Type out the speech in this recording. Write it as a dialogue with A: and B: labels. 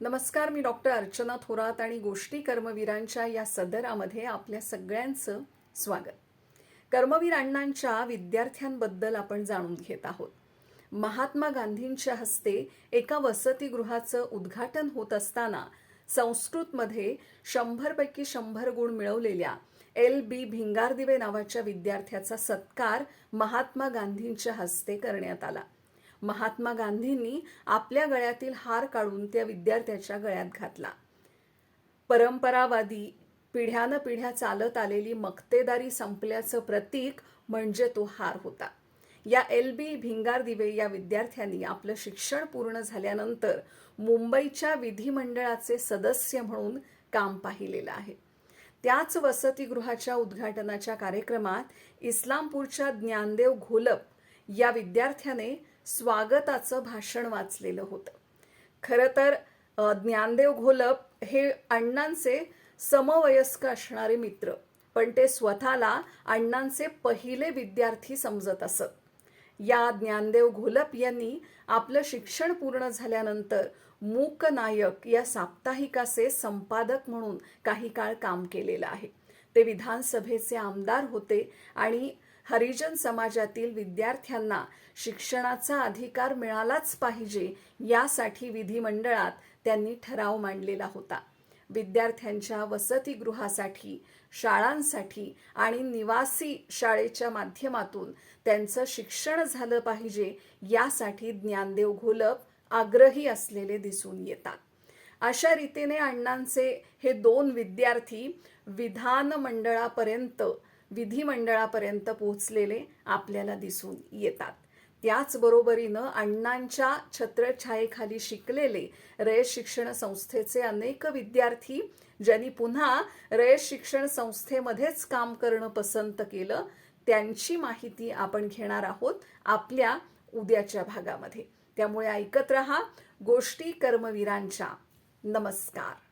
A: नमस्कार मी डॉक्टर अर्चना थोरात आणि गोष्टी कर्मवीरांच्या या सदरामध्ये आपल्या सगळ्यांचं स्वागत. कर्मवीर अण्णांच्या विद्यार्थ्यांबद्दल आपण जाणून घेत आहोत. महात्मा गांधींच्या हस्ते एका वसतिगृहाचं उद्घाटन होत असताना संस्कृतमध्ये शंभरपैकी शंभर गुण मिळवलेल्या एल बी भिंगारदिवे नावाच्या विद्यार्थ्याचा सत्कार महात्मा गांधींच्या हस्ते करण्यात आला. महात्मा गांधींनी आपल्या गळ्यातील हार काढून त्या विद्यार्थ्याच्या गळ्यात घातला. परंपरावादी पिढ्यानं पिढ्या चालत आलेली मक्तेदारी संपल्याचं प्रतीक म्हणजे तो हार होता. या एल बी भिंगार दिवे या विद्यार्थ्यांनी आपलं शिक्षण पूर्ण झाल्यानंतर मुंबईच्या विधिमंडळाचे सदस्य म्हणून काम पाहिलेलं आहे. त्याच वसतिगृहाच्या उद्घाटनाच्या कार्यक्रमात इस्लामपूरच्या ज्ञानदेव घोलप या विद्यार्थ्याने स्वागताचं भाषण वाचलेलं होतं. खरं तर ज्ञानदेव घोलप हे अण्णांचे समवयस्क असणारे मित्र पण ते स्वतःला अण्णांचे पहिले विद्यार्थी समजत असत. या ज्ञानदेव घोलप यांनी आपलं शिक्षण पूर्ण झाल्यानंतर मूक नायक या साप्ताहिकाचे संपादक म्हणून काही काळ काम केलेलं आहे. ते विधानसभेचे आमदार होते आणि हरिजन समाजातील विद्यार्थ्यांना शिक्षणाचा अधिकार मिळालाच पाहिजे यासाठी विधिमंडळात त्यांनी ठराव मांडलेला होता. विद्यार्थ्यांच्या वसतिगृहासाठी शाळांसाठी आणि निवासी शाळेच्या माध्यमातून त्यांचं शिक्षण झालं पाहिजे यासाठी ज्ञानदेव घोलप आग्रही असलेले दिसून येतात. अशा रीतीने अण्णांचे हे दोन विद्यार्थी विधान मंडळापर्यंत विधिमंडळापर्यंत पोहोचलेले आपल्याला दिसून येतात. त्याचबरोबरीनं अण्णांच्या छत्रछायेखाली शिकलेले रयत शिक्षण संस्थेचे अनेक विद्यार्थी ज्यांनी पुन्हा रयत शिक्षण संस्थेमध्येच काम करणं पसंत केलं त्यांची माहिती आपण घेणार आहोत आपल्या उद्याच्या भागामध्ये. त्यामुळे ऐकत रहा गोष्टी कर्मवीरांच्या. नमस्कार.